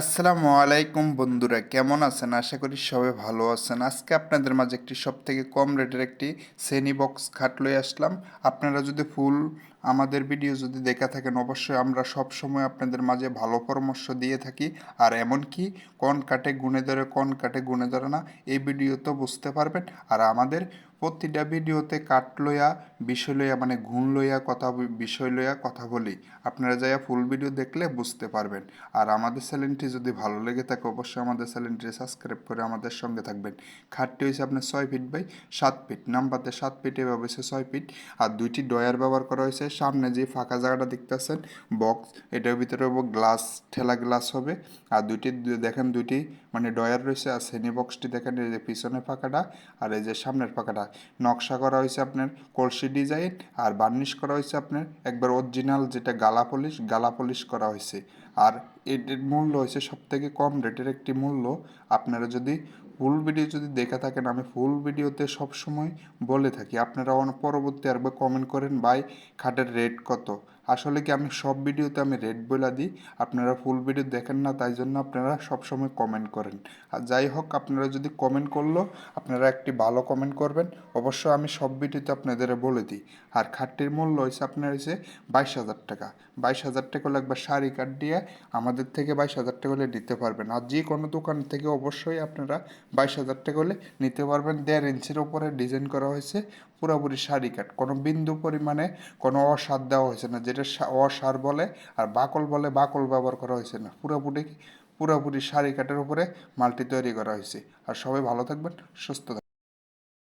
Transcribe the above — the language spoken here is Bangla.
আসসালামু আলাইকুম বন্ধুরা, কেমন আছেন? আশা করি সবাই ভালো আছেন। আজকে আপনাদের মাঝে একটি সব থেকে কম রেটের একটি শ্রেণি বক্স খাট লয়ে আসলাম। আপনারা যদি ফুল আমাদের ভিডিও যদি দেখা থাকেন, অবশ্যই আমরা সব সময় আপনাদের মাঝে ভালো পরামর্শ দিয়ে থাকি। আর এমনকি কোন কাটে গুণে ধরে, কোন কাটে গুণে ধরে না, এই ভিডিও তো বুঝতে পারবেন। আর আমাদের প্রতিটা ভিডিওতে কাট লইয়া বিষয় লইয়া মানে গুণ লইয়া কথা বিষয় লইয়া কথা বলি। আপনারা যাইয়া ফুল ভিডিও দেখলে বুঝতে পারবেন। আর আমাদের চ্যানেলটি যদি ভালো লেগে থাকে, অবশ্যই আমাদের চ্যানেলটি সাবস্ক্রাইব করে আমাদের সঙ্গে থাকবেন। খাটটি হয়েছে আপনার ছয় ফিট বাই সাত ফিট নাম্বারতে সাত ফিট এভাবে হয়েছে ছয় ফিট আর দুইটি ডয়ার ব্যবহার করা হয়েছে সামনে যে ফাঁকা জায়গাটা দেখতেছেন বক্স এটার ভিতরে গ্লাস ঠেলা গ্লাস হবে। আর দুইটি দেখেন দুইটি মানে ডয়ার রয়েছে আর শ্রেণি বক্সটি দেখেন, এই যে পিছনের ফাঁকাটা আর এই যে সামনের ফাঁকাটা। নকশা করা হয়েছে আপনার কলসি ডিজাইন। আর বার্নিশ করা হয়েছে আপনার একবার অরিজিনাল যেটা গালা পলিশ গালা পলিশ করা হয়েছে আর এটির মূল্য হয়েছে সব থেকে কম রেটের একটি মূল্য। আপনারা যদি ফুল ভিডিও যদি দেখে থাকেন, আমি ফুল ভিডিওতে সব সময় বলে থাকি, আপনারা পরবর্তী আরেকবার কমেন্ট করেন, ভাই, খাটের রেট কত? আসলে কি আমি সব ভিডিওতে আমি রেড বলে দিই? আপনারা ফুল ভিডিও দেখেন না, তাই জন্য আপনারা সব সময় কমেন্ট করেন। আর যাই হোক, আপনারা যদি কমেন্ট করল, আপনারা একটি ভালো কমেন্ট করবেন। অবশ্য আমি সব ভিডিওতে আপনাদের বলে দিই। আর খাটটির মূল্য হয়েছে আপনার হয়েছে বাইশ হাজার টাকা। বাইশ হাজার টাকা হলে একবার শাড়ি কাট দিয়ে আমাদের থেকে বাইশ হাজার টাকা হলে নিতে পারবেন। আর যে কোনো দোকান থেকে অবশ্যই আপনারা বাইশ হাজার টাকা হলে নিতে পারবেন। দেড় ইঞ্চির ওপরে ডিজাইন করা হয়েছে। পুরোপুরি শাড়ি কাট। কোনো বিন্দু পরিমাণে কোনো অসাদ দেওয়া হয়েছে না। যেটা সা- অসার বলে আর বাকল বলে বাকল ব্যবহার করা হয়েছে না। পুরোপুরি পুরোপুরি শাড়ি কাঠের উপরে মালটি তৈরি করা হয়েছে। আর সবাই ভালো থাকবেন, সুস্থ থাকবেন।